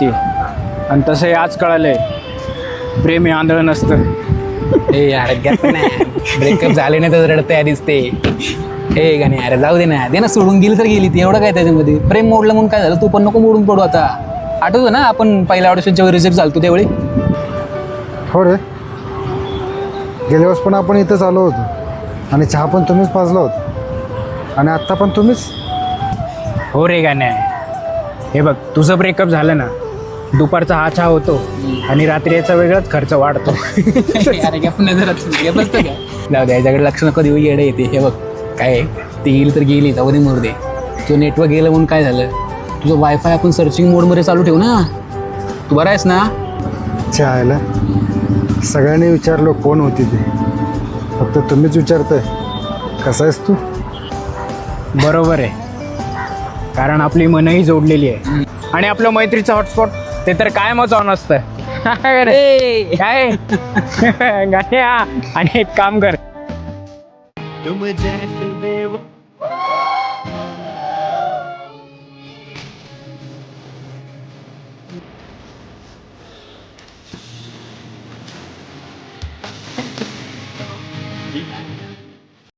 ती आणि तसं हे आज कळालंय प्रेम हे आंधळ नसतं. ए यार गप्प नाही ब्रेकअप झाले नाही तर रडते आधीच ते. ए गाणे अरे जाऊ दे ना. दे ना सोडून गेली तर गेली ती. एवढं काय त्याच्यामध्ये? प्रेम मोडलं म्हणून काय झालं? तू पण नको मोडून पडू आता. आठवतं ना आपण पहिल्या ऑडिशनच्या वेळी रिजेक्ट झालतो त्यावेळी? हो रे. गेल्या वेळेस पण आपण इथंच आलो होतो. आणि चहा पण तुम्हीच पाजला होता. आणि आत्ता पण तुम्हीच? हो रे गाण्या. हे बघ तुझं ब्रेकअप झालं ना दुपारचा हा चहा होतो आणि रात्री याचा वेगळाच खर्च वाढतो. अरे गप्प नाही जरा तू. गप्प बसतं का? जाऊ दे याच्याकडे लक्ष नको देऊ येडे येते. हे बघ काय? ती गेली तर गेली जाऊ दे मोर दे तुझं नेटवर्क गेलं म्हणून काय झालं? तुझं वायफाय आपण सर्चिंग मोडमध्ये चालू ठेवू ना? तू बरा आहेस ना? चहायला सगळ्यांनी विचारलं कोण होती ती? फक्त तुम्हीच विचारताय. कसा आहेस तू? बरोबर आहे. कारण आपली मनही जोडलेली आहे. आणि आपलं मैत्रीचं हॉटस्पॉट ते तर कायमच ऑन असतं काय? गाण्या आणि एक काम कर.